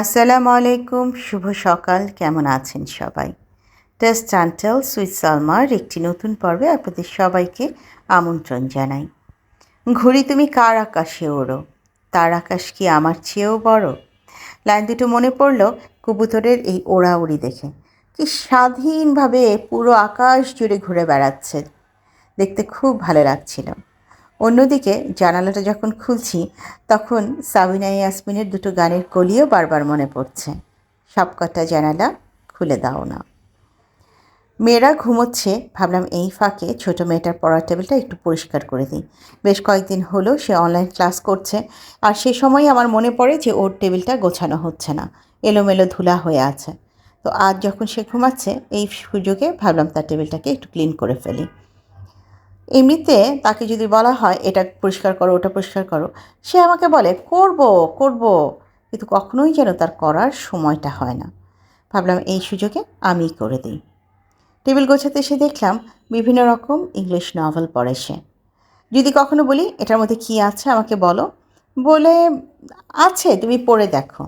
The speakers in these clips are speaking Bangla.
আসসালামু আলাইকুম, শুভ সকাল, কেমন আছেন সবাই? টেস্ট চ্যান্টেল সুইট সালমার একটি নতুন পর্বে আপনাদের সবাইকে আমন্ত্রণ জানাই। ঘুড়ি তুমি কার আকাশে ওড়ো? তার আকাশ কি আমার চেয়েও বড়? লাইন দুটো মনে পড়ল কবুতরের এই ওড়াউড়ি দেখে। কি স্বাধীনভাবে পুরো আকাশ জুড়ে ঘুরে বেড়াচ্ছে। দেখতে খুব ভালো লাগছিল। অন্যদিকে জানালাটা যখন খুলছি, তখন সাবিনা ইয়াসমিনের দুটো গানের কলিও বারবার মনে পড়ছে। সবকটা জানালা খুলে দাও না। মেয়েরা ঘুমোচ্ছে, ভাবলাম এই ফাঁকে ছোটো মেয়েটার পড়ার টেবিলটা একটু পরিষ্কার করে দিই। বেশ কয়েকদিন হলো সে অনলাইন ক্লাস করছে, আর সে সময় আমার মনে পড়ে যে ওর টেবিলটা গোছানো হচ্ছে না, এলোমেলো ধুলা হয়ে আছে। তো আজ যখন সে ঘুমাচ্ছে, এই সুযোগে ভাবলাম তার টেবিলটাকে একটু ক্লিন করে ফেলি। এমনিতে তাকে যদি বলা হয়, এটা পরিষ্কার করো, ওটা পরিষ্কার করো, সে আমাকে বলে, করব করব। কিন্তু কখনোই যেন তার করার সময়টা হয় না। ভাবলাম, এই সুযোগে আমি করে দিই। টেবিল গোছাতে এসে দেখলাম, বিভিন্ন রকম ইংলিশ নভেল পড়ে সে। যদি কখনো বলি, এটার মধ্যে কী আছে, আমাকে বলো। বলে, আছে, তুমি পড়ে দেখো।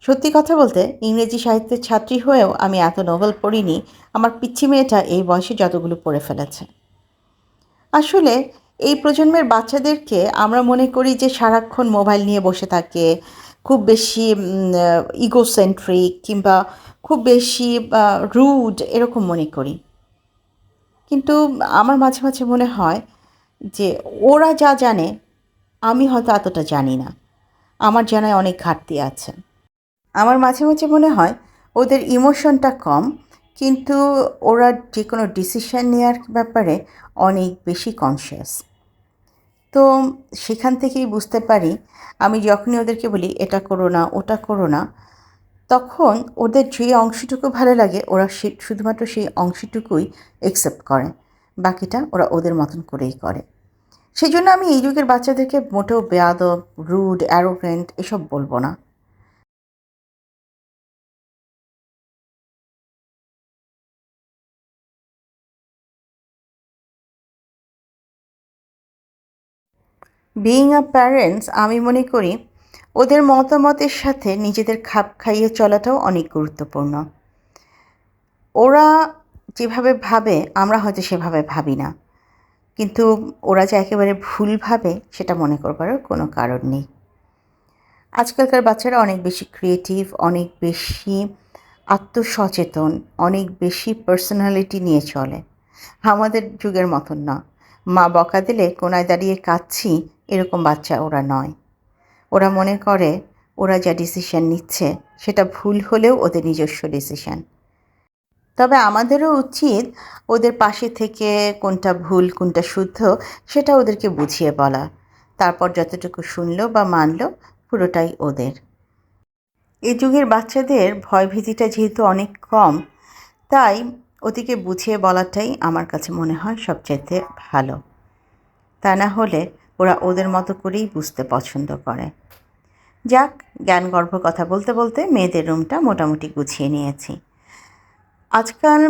সত্যি কথা বলতে, ইংরেজি সাহিত্যের ছাত্রী হয়েও আমি এত নোবেল পড়িনি। আমার পিচ্ছি মেয়েটা এই বয়সে যতগুলো পড়ে ফেলেছে। আসলে এই প্রজন্মের বাচ্চাদেরকে আমরা মনে করি যে সারাক্ষণ মোবাইল নিয়ে বসে থাকে, খুব বেশি ইগোসেন্ট্রিক কিংবা খুব বেশি রুড এরকম মনে করি। কিন্তু আমার মাঝে মাঝে মনে হয় যে ওরা যা জানে, আমি হয়তো এতটা জানি না। আমার জানায় অনেক ঘাটতি আছে। আমার মাঝে মাঝে মনে হয় ওদের ইমোশনটা কম কিন্তু ওরা যে কোনো ডিসিশান নেওয়ার ব্যাপারে অনেক বেশি কনসিয়াস তো সেখান থেকেই বুঝতে পারি, আমি যখনই ওদেরকে বলি, এটা করো না, ওটা করো না, তখন ওদের যে অংশটুকু ভালো লাগে, ওরা সে, শুধুমাত্র সেই অংশটুকুই একসেপ্ট করে, বাকিটা ওরা ওদের মতন করেই করে। সেই জন্য আমি এই যুগের বাচ্চাদেরকে মোটেও বেয়াদব রুড অ্যারোগ্রেন্ট এসব বলব না। বিইং আ প্যারেন্টস আমি মনে করি ওদের মতামতের সাথে নিজেদের খাপ খাইয়ে চলাটাও অনেক গুরুত্বপূর্ণ। ওরা যেভাবে ভাবে, আমরা হয়তো সেভাবে ভাবি না। কিন্তু ওরা যে একেবারে ভুল ভাবে, সেটা মনে করবারও কোনো কারণ নেই। আজকালকার বাচ্চারা অনেক বেশি ক্রিয়েটিভ অনেক বেশি আত্মসচেতন, অনেক বেশি পার্সোনালিটি নিয়ে চলে। আমাদের যুগের মতন না। মা বকা দিলে কোনায় দাঁড়িয়ে কাঁদছি এরকম বাচ্চা ওরা নয়। ওরা মনে করে ওরা যা ডিসিশন নিচ্ছে, সেটা ভুল হলেও ওদের নিজস্ব ডিসিশন তবে আমাদেরও উচিত ওদের পাশে থেকে কোনটা ভুল, কোনটা শুদ্ধ, সেটা ওদেরকে বুঝিয়ে বলা। তারপর যতটুকু শুনলো বা মানলো, পুরোটাই ওদের। এই যুগের বাচ্চাদের ভয়ভীতিটা যেহেতু অনেক কম, তাই ওদিকে বুঝিয়ে বলাটাই আমার কাছে মনে হয় সবচাইতে ভালো। তা না হলে ওরা ওদের মতো করেই বুঝতে পছন্দ করে। যাক, জ্ঞানগর্ভ কথা বলতে বলতে মেয়েদের রুমটা মোটামুটি গুছিয়ে নিয়েছি। আজকাল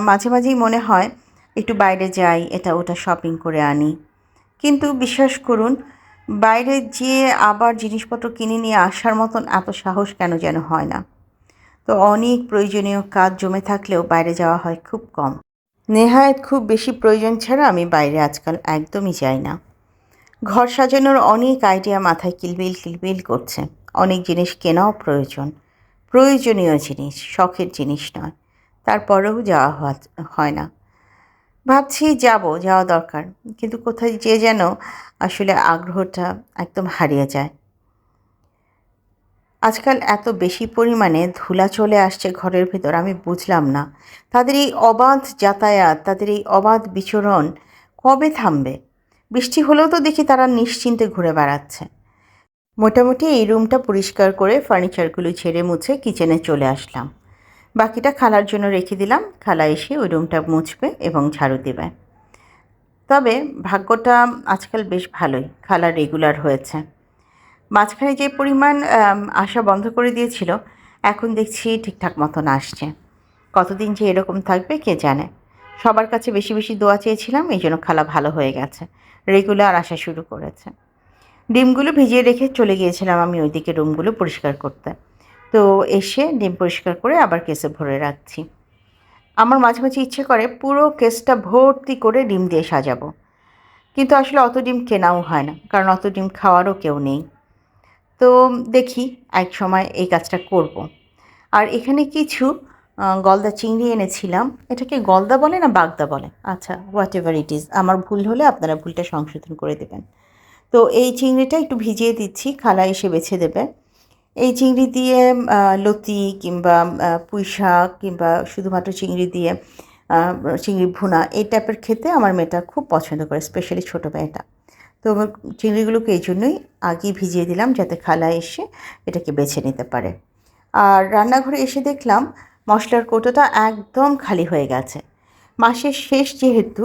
মাঝে মাঝেই মনে হয়, একটু বাইরে যাই, এটা ওটা শপিং করে আনি। কিন্তু বিশ্বাস করুন, বাইরে যেয়ে আবার জিনিসপত্র কিনে নিয়ে আসার মতন এত সাহস কেন যেন হয় না। তো অনেক প্রয়োজনীয় কাজ জমে থাকলেও বাইরে যাওয়া হয় খুব কম। নেহায়ত খুব বেশি প্রয়োজন ছাড়া আমি বাইরে আজকাল একদমই যাই না। ঘর সাজানোর অনেক আইডিয়া মাথায় কিলবিল কিলবিল করছে। অনেক জিনিস কেনাও প্রয়োজন। প্রয়োজনীয় জিনিস, শখের জিনিস নয়। তারপরেও যাওয়া হয় না। ভাবছি যাব, যাওয়া দরকার। কিন্তু কোথায় যে যেন আসলে আগ্রহটা একদম হারিয়ে যায়। আজকাল এত বেশি পরিমাণে ধুলা চলে আসছে ঘরের ভেতর, আমি বুঝলাম না। তাদের এই অবাধ যাতায়াত, তাদের এই অবাধ বিচরণ কবে থামবে? বৃষ্টি হলেও তো দেখি তারা নিশ্চিন্তে ঘুরে বেড়াচ্ছে। মোটামুটি এই রুমটা পরিষ্কার করে ফার্নিচারগুলো ছেড়ে মুছে কিচেনে চলে আসলাম। বাকিটা খালার জন্য রেখে দিলাম। খালা এসে ওই রুমটা মুছবে এবং ঝাড়ু দেবে। তবে ভাগ্যটা আজকাল বেশ ভালোই। খালা রেগুলার হয়েছে। মাঝখানে যে পরিমাণ আসা বন্ধ করে দিয়েছিল, এখন দেখছি ঠিকঠাক মতন আসছে। কতদিন যে এরকম থাকবে কে জানে? সবার কাছে বেশি বেশি দোয়া চেয়েছিলাম এই জন্য খালা ভালো হয়ে গেছে। রেগুলার আসা শুরু করেছে। ডিমগুলো ভিজিয়ে রেখে চলে গিয়েছিলাম আমি ওইদিকে রুমগুলো পরিষ্কার করতে। তো এসে ডিম পরিষ্কার করে আবার কেসে ভরে রাখছি। আমার মাঝে মাঝে ইচ্ছে করে পুরো কেসটা ভর্তি করে ডিম দিয়ে সাজাবো। কিন্তু আসলে অত ডিম কেনাও হয় না, কারণ অত ডিম খাওয়ারও কেউ নেই। তো দেখি এক সময় এই কাজটা করব। আর এখানে কিছু গলদা চিংড়ি এনেছিলাম। এটাকে গলদা বলে না বাগদা বলে? আচ্ছা হোয়াট এভার ইট ইজ আমার ভুল হলে আপনারা ভুলটা সংশোধন করে দেবেন। তো এই চিংড়িটা একটু ভিজিয়ে দিচ্ছি খালা এসে বেছে দেবে। এই চিংড়ি দিয়ে লতি কিংবা পুঁই শাক কিংবা শুধুমাত্র চিংড়ি দিয়ে চিংড়ি ভুনা, এই টাইপের খেতে আমার মেয়েটা খুব পছন্দ করে স্পেশালি ছোটো মেয়েটা। তো চিংড়িগুলোকে এই জন্যই আগেই ভিজিয়ে দিলাম, যাতে খালা এসে এটাকে বেছে নিতে পারে। আর রান্নাঘরে এসে দেখলাম মশলার কৌটোটা একদম খালি হয়ে গেছে। মাসের শেষ যেহেতু,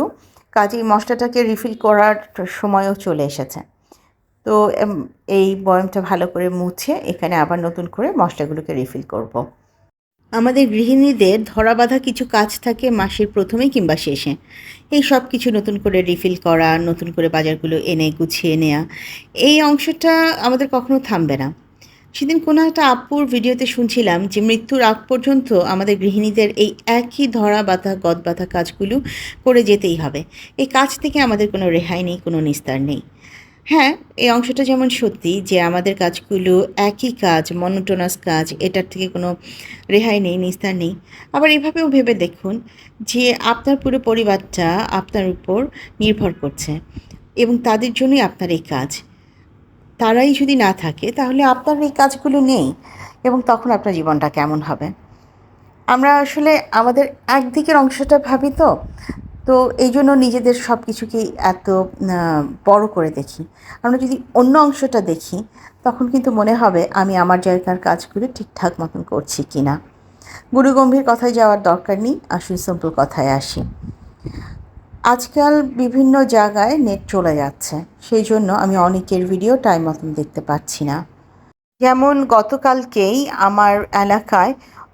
কাজেই মশলাটাকে রিফিল করার সময়ও চলে এসেছে। তো এই বয়মটা ভালো করে মুছে এখানে আবার নতুন করে মশলাগুলোকে রিফিল করব। আমাদের গৃহিণীদের ধরা বাঁধা কিছু কাজ থাকে মাসের প্রথমে কিংবা শেষে। এই সব কিছু নতুন করে রিফিল করা, নতুন করে বাজারগুলো এনে গুছিয়ে নেওয়া এই অংশটা আমাদের কখনো থামবে না। সেদিন কোনো একটা আপুর ভিডিওতে শুনছিলাম যে মৃত্যুর আগ পর্যন্ত আমাদের গৃহিণীদের এই একই ধরা বাঁধা, গদ বাঁধা কাজগুলো করে যেতেই হবে। এই কাজ থেকে আমাদের কোনো রেহাই নেই, কোনো নিস্তার নেই। হ্যাঁ এই অংশটা যেমন সত্যি যে আমাদের কাজগুলো একই কাজ মনোটোনাস কাজ, এটার থেকে কোনো রেহাই নেই, নিস্তার নেই। আবার এভাবেও ভেবে দেখুন যে আপনার পুরো পরিবারটা আপনার উপর নির্ভর করছে এবং তাদের জন্যই আপনার এই কাজ। তারাই যদি না থাকে, তাহলে আপনার এই কাজগুলো নেই এবং তখন আপনার জীবনটা কেমন হবে? আমরা আসলে আমাদের একদিকের অংশটা ভাবি তো তো এই জন্য নিজেদের সব কিছুকেই এত বড় করে দেখি। আমরা যদি অন্য অংশটা দেখি, তখন কিন্তু মনে হবে আমি আমার জায়গার কাজগুলো ঠিকঠাক মতন করছি কি না গুরু গম্ভীর কথায় যাওয়ার দরকার নেই আসুন সিম্পল কথায় আসি। আজকাল বিভিন্ন জায়গায় নেট চলে যাচ্ছে। সেই জন্য আমি অনেকের ভিডিও টাইম মতন দেখতে পাচ্ছি না। যেমন গতকালকেই আমার এলাকায়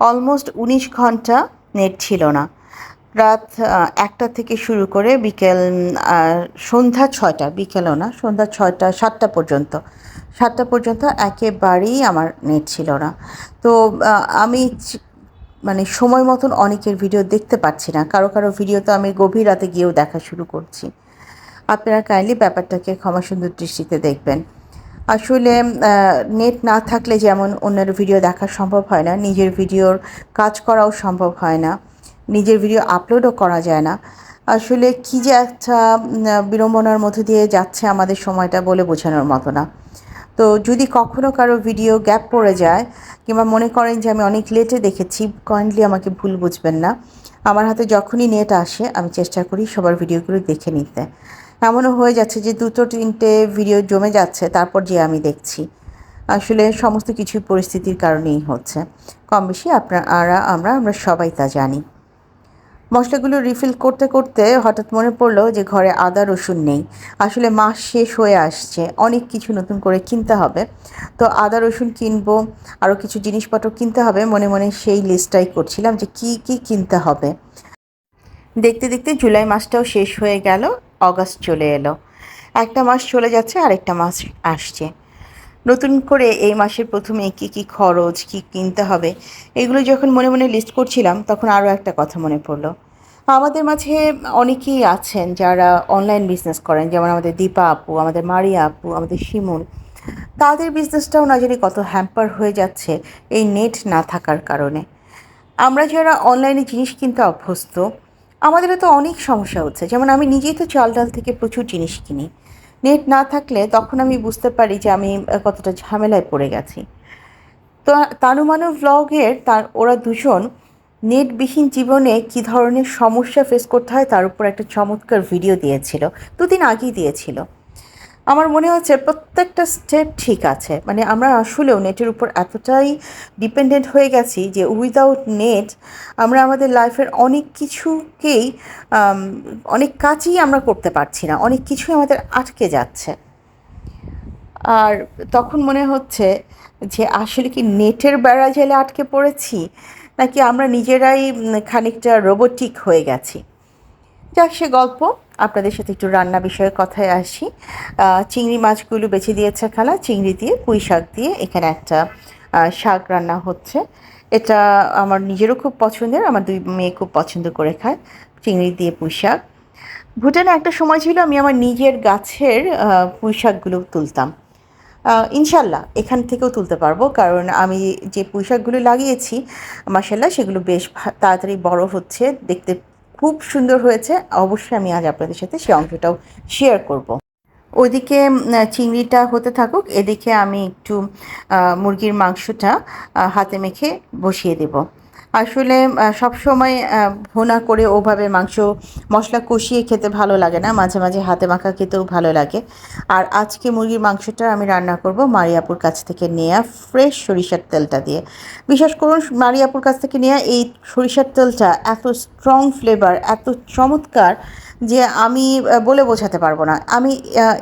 অলমোস্ট উনিশ ঘণ্টা নেট ছিল না। রাত একটা থেকে শুরু করে বিকেল সন্ধ্যা ছয়টা, বিকেলও না, সন্ধ্যা ছয়টা, সাতটা পর্যন্ত। সাতটা পর্যন্ত একেবারেই আমার নেট ছিল না। তো আমি মানে সময় মতন অনেকের ভিডিও দেখতে পাচ্ছি না। কারও কারও ভিডিও তো আমি গভীর রাতে গিয়েও দেখা শুরু করছি। আপনারা কাইন্ডলি ব্যাপারটাকে ক্ষমা সুন্দর দৃষ্টিতে দেখবেন। আসলে নেট না থাকলে যেমন অন্যের ভিডিও দেখা সম্ভব হয় না, নিজের ভিডিওর কাজ করাও সম্ভব হয় না, নিজের ভিডিও আপলোডও করা যায় না। আসলে কী যে একটা বিড়ম্বনার মধ্যে দিয়ে যাচ্ছে আমাদের সময়টা বলে বোঝানোর মতো না। তো যদি কখনো কারও ভিডিও গ্যাপ পড়ে যায়, কিংবা মনে করেন যে আমি অনেক লেটে দেখেছি কাইন্ডলি আমাকে ভুল বুঝবেন না। আমার হাতে যখনই নেট আসে, আমি চেষ্টা করি সবার ভিডিওগুলো দেখে নিতে। এমনও হয়ে যাচ্ছে যে দুটো তিনটে ভিডিও জমে যাচ্ছে, তারপর যে আমি দেখছি। আসলে সমস্ত কিছু পরিস্থিতির কারণেই হচ্ছে। কম বেশি আপনারা, আমরা আমরা সবাই তা জানি। মশলাগুলো রিফিল করতে করতে হঠাৎ মনে পড়ল যে ঘরে আদা রসুন নেই। আসলে মাস শেষ হয়ে আসছে, অনেক কিছু নতুন করে কিনতে হবে। তো আদা রসুন কিনবো আরও কিছু জিনিসপত্র কিনতে হবে, মনে মনে সেই লিস্টটাই করছিলাম যে কি কি কিনতে হবে। দেখতে দেখতে জুলাই মাসটাও শেষ হয়ে গেল, অগাস্ট চলে এলো। একটা মাস চলে যাচ্ছে, আরেকটা মাস আসছে। নতুন করে এই মাসের প্রথমে কি কি খরচ, কি কিনতে হবে, এগুলো যখন মনে মনে লিস্ট করছিলাম, তখন আরও একটা কথা মনে পড়ল। আমাদের মাঝে অনেকেই আছেন যারা অনলাইন বিজনেস করেন, যেমন আমাদের দীপা আপু, আমাদের মারিয়া আপু, আমাদের শিমুল। তাদের বিজনেসটাও না জানি কত হ্যাম্পার হয়ে যাচ্ছে এই নেট না থাকার কারণে। আমরা যারা অনলাইনে জিনিস কিনতে অভ্যস্ত, আমাদেরও তো অনেক সমস্যা হচ্ছে। যেমন আমি নিজেই তো চাল ডাল থেকে প্রচুর জিনিস কিনি। নেট না থাকলে তখন আমি বুঝতে পারি যে আমি কতটা ঝামেলায় পড়ে গেছি। তো, তানুমানু ব্লগের তার, ওরা দুজন নেটবিহীন জীবনে কি ধরনের সমস্যা ফেস করতে হয় তার উপর একটা চমৎকার ভিডিও দিয়েছিল। দুদিন আগেই দিয়েছিল। আমার মনে হচ্ছে প্রত্যেকটা স্টেপ ঠিক আছে। মানে আমরা আসলেও নেটের উপর এতটাই ডিপেন্ডেন্ট হয়ে গেছি যে উইদাউট নেট আমরা আমাদের লাইফের অনেক কিছুকেই অনেক কাজই আমরা করতে পারছি না। অনেক কিছুই আমাদের আটকে যাচ্ছে। আর তখন মনে হচ্ছে যে আসলে কি নেটের বেড়া জেলে আটকে পড়েছি, নাকি আমরা নিজেরাই খানিকটা রোবোটিক হয়ে গেছি। যাক সে গল্প। আপনাদের সাথে একটু রান্না বিষয়ে কথায় আসি। চিংড়ি মাছগুলো বেছে দিয়েছে খালা, চিংড়ি দিয়ে, পুঁই শাক দিয়ে। এখানে একটা শাক রান্না হচ্ছে। এটা আমার নিজেরও খুব পছন্দের, আমার দুই মেয়ে খুব পছন্দ করে খায়। চিংড়ি দিয়ে পুঁই শাক। ভুটানে একটা সময় ছিল আমি আমার নিজের গাছের পুঁই শাকগুলো তুলতাম। ইনশাল্লাহ, এখান থেকেও তুলতে পারব। কারণ আমি যে পুঁই শাকগুলো লাগিয়েছি মাসাল্লাহ সেগুলো বেশ তাড়াতাড়ি বড় হচ্ছে, দেখতে খুব সুন্দর হয়েছে অবশ্যই আমি আজ আপনাদের সাথে সে অংশটাও শেয়ার করব। ওইদিকে চিংড়িটা হতে থাকুক, এদিকে আমি একটু মুরগির মাংসটা হাতে মেখে বসিয়ে দেব আসলে সব সময় ভোনা করে ওভাবে মাংস, মশলা কষিয়ে খেতে ভালো লাগে না। মাঝে মাঝে হাতে মাখা খেতেও ভালো লাগে। আর আজকে মুরগির মাংসটা আমি রান্না করব মারিয়াপুর কাছ থেকে নেওয়া ফ্রেশ সরিষার তেলটা দিয়ে। বিশেষ করুন মারিয়াপুর কাছ থেকে নেওয়া এই সরিষার তেলটা এত স্ট্রং ফ্লেভার এত চমৎকার যে আমি বলে বোঝাতে পারব না। আমি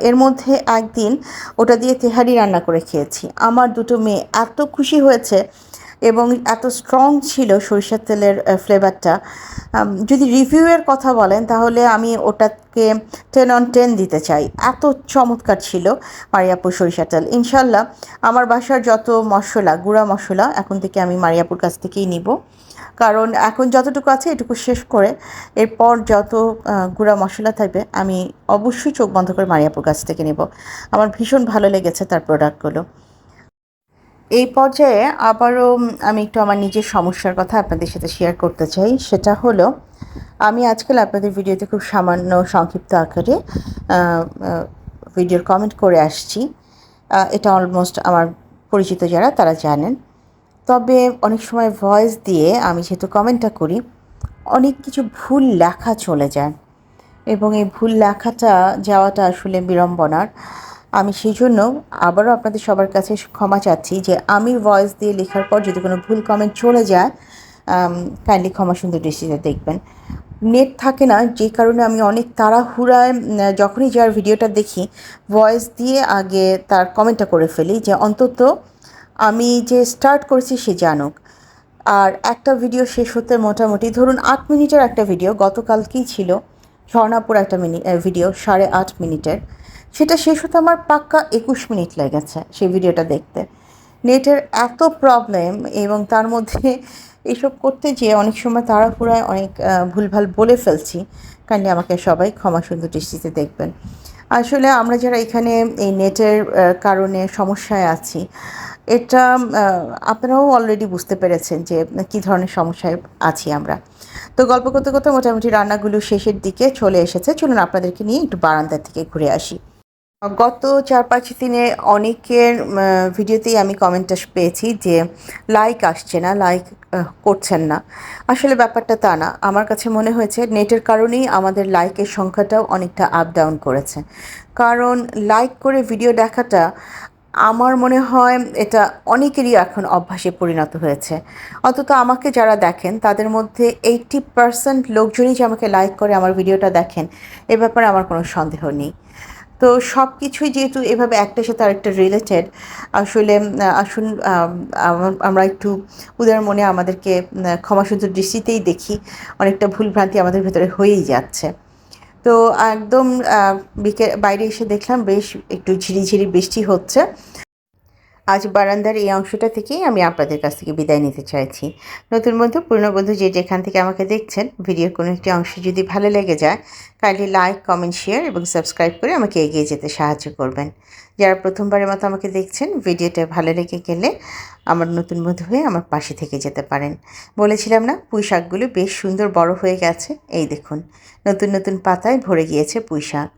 এর মধ্যে একদিন ওটা দিয়ে তেহারি রান্না করে খেয়েছি। আমার দুটো মেয়ে এত খুশি হয়েছে এবং এত স্ট্রং ছিল সরিষার তেলের ফ্লেভারটা যদি রিভিউয়ের কথা বলেন, তাহলে আমি ওটাকে টেন অন টেন দিতে চাই। এত চমৎকার ছিল মারিয়াপুর সরিষার তেল। ইনশাল্লাহ আমার বাসার যত মশলা, গুঁড়া মশলা, এখন থেকে আমি মারিয়াপুর কাছ থেকেই নিব। কারণ এখন যতটুকু আছে এটুকু শেষ করে, এরপর যত গুঁড়া মশলা থাকবে, আমি অবশ্যই চোখ বন্ধ করে মারিয়াপুর কাছ থেকে নেব। আমার ভীষণ ভালো লেগেছে তার প্রোডাক্টগুলো এই পর্যায়ে আবারও আমি একটু আমার নিজের সমস্যার কথা আপনাদের সাথে শেয়ার করতে চাই। সেটা হলো, আমি আজকাল আপনাদের ভিডিওতে খুব সামান্য সংক্ষিপ্ত আকারে ভিডিওর কমেন্ট করে আসছি। এটা অলমোস্ট আমার পরিচিত যারা, তারা জানেন। তবে অনেক সময় ভয়েস দিয়ে আমি যেহেতু কমেন্টটা করি, অনেক কিছু ভুল লেখা চলে যায়। এবং এই ভুল লেখাটা যাওয়াটা আসলে বিড়ম্বনার। আমি সেই জন্য আবারও আপনাদের সবার কাছে ক্ষমা চাচ্ছি যে আমি ভয়েস দিয়ে লেখার পর যদি কোনো ভুল কমেন্ট চলে যায় কাইন্ডলি ক্ষমা সুন্দর দৃষ্টিতে দেখবেন। নেট থাকে না, যে কারণে আমি অনেক তাড়াহুড়ায় যখনই যার ভিডিওটা দেখি ভয়েস দিয়ে আগে তার কমেন্টটা করে ফেলি যে অন্তত আমি যে স্টার্ট করেছি সে জানুক। আর একটা ভিডিও শেষ হতে মোটামুটি ধরুন আট মিনিটের একটা ভিডিও গতকালকেই ছিল ঝর্ণাপুর একটা মিনি ভিডিও সাড়ে আট মিনিটের। সেটা শেষ হতে আমার পাক্কা একুশ মিনিট লেগেছে সেই ভিডিওটা দেখতে। নেটের এত প্রবলেম এবং তার মধ্যে এইসব করতে যেয়ে অনেক সময় তাড়াহুড়ায় অনেক ভুলভাল বলে ফেলছি। কাইন্ডলি আমাকে সবাই ক্ষমা সুন্দর দৃষ্টিতে দেখবেন। আসলে আমরা যারা এখানে এই নেটের কারণে সমস্যায় আছি, এটা আপনারাও অলরেডি বুঝতে পেরেছেন যে কী ধরনের সমস্যায় আছি আমরা। তো গল্প করতে করতে মোটামুটি রান্নাগুলো শেষের দিকে চলে এসেছে। চলুন আপনাদেরকে নিয়ে একটু বারান্দার থেকে ঘুরে আসি। গত চার পাঁচ দিনে অনেকের ভিডিওতেই আমি কমেন্ট পেয়েছি যে লাইক আসছে না লাইক করছেন না। আসলে ব্যাপারটা তা না। আমার কাছে মনে হয়েছে নেটের কারণেই আমাদের লাইকের সংখ্যাটাও অনেকটা আপ ডাউন করেছে। কারণ লাইক করে ভিডিও দেখাটা, আমার মনে হয় এটা অনেকেরই এখন অভ্যাসে পরিণত হয়েছে। অন্তত আমাকে যারা দেখেন, তাদের মধ্যে এইটটি পার্সেন্ট লোকজনই যে আমাকে লাইক করে আমার ভিডিওটা দেখেন, এ ব্যাপারে আমার কোনো সন্দেহ নেই। তো সব কিছুই যেহেতু এভাবে একটার সাথে আরেকটা রিলেটেড আসলে আসুন আম, আম- আমরা একটু উদার মনে আমাদেরকে ক্ষমাসুন্দর দৃষ্টিতেই দেখি অনেকটা ভুলভ্রান্তি আমাদের ভেতরে হয়েই যাচ্ছে। তো একদম বিকে বাইরে এসে দেখলাম বেশ একটু ঝিরিঝিরি বৃষ্টি হচ্ছে। আজ বারান্দার এই অংশটা থেকেই আমি আপনাদের কাছ থেকে বিদায় নিতে চাইছি। নতুন বন্ধু, পুরনো বন্ধু যে যেখান থেকে আমাকে দেখছেন, ভিডিওর কোনো একটি অংশ যদি ভালো লেগে যায় কাইন্ডলি লাইক কমেন্ট শেয়ার এবং সাবস্ক্রাইব করে আমাকে এগিয়ে যেতে সাহায্য করবেন। যারা প্রথমবারের মতো আমাকে দেখছেন, ভিডিওটা ভালো লেগে গেলে আমার নতুন বন্ধু হয়ে আমার পাশে থেকে যেতে পারেন। বলেছিলাম না, পুঁই শাকগুলো বেশ সুন্দর বড় হয়ে গেছে। এই দেখুন, নতুন নতুন পাতায় ভরে গিয়েছে পুঁই শাক।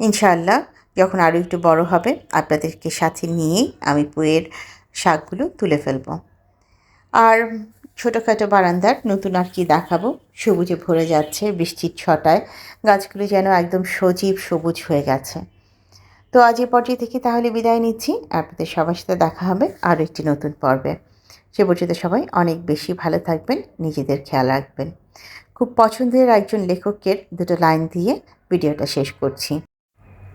ইনশাআল্লাহ যখন আরও একটু বড় হবে, আপনাদেরকে সাথে নিয়েই আমি পুয়ের শাকগুলো তুলে ফেলব। আর ছোটোখাটো বারান্দার নতুন আর কি দেখাবো। সবুজে ভরে যাচ্ছে বৃষ্টির ছটায়। গাছগুলো যেন একদম সজীব সবুজ হয়ে গেছে। তো আজ এ পর্যায়ে থেকে তাহলে বিদায় নিচ্ছি। আপনাদের সবার সাথে দেখা হবে আরও একটি নতুন পর্বে। সে পর্যন্ত সবাই অনেক বেশি ভালো থাকবেন, নিজেদের খেয়াল রাখবেন। খুব পছন্দের একজন লেখকের দুটো লাইন দিয়ে ভিডিওটা শেষ করছি।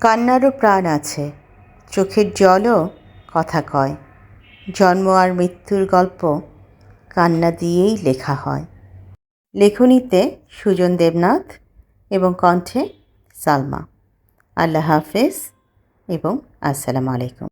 কান্নারও প্রাণ আছে। চোখের জলও কথা কয়। জন্ম আর মৃত্যুর গল্প কান্না দিয়েই লেখা হয়। লেখনীতে সুজন দেবনাথ এবং কণ্ঠে সালমা। আল্লাহ হাফেজ এবং আসসালামু আলাইকুম।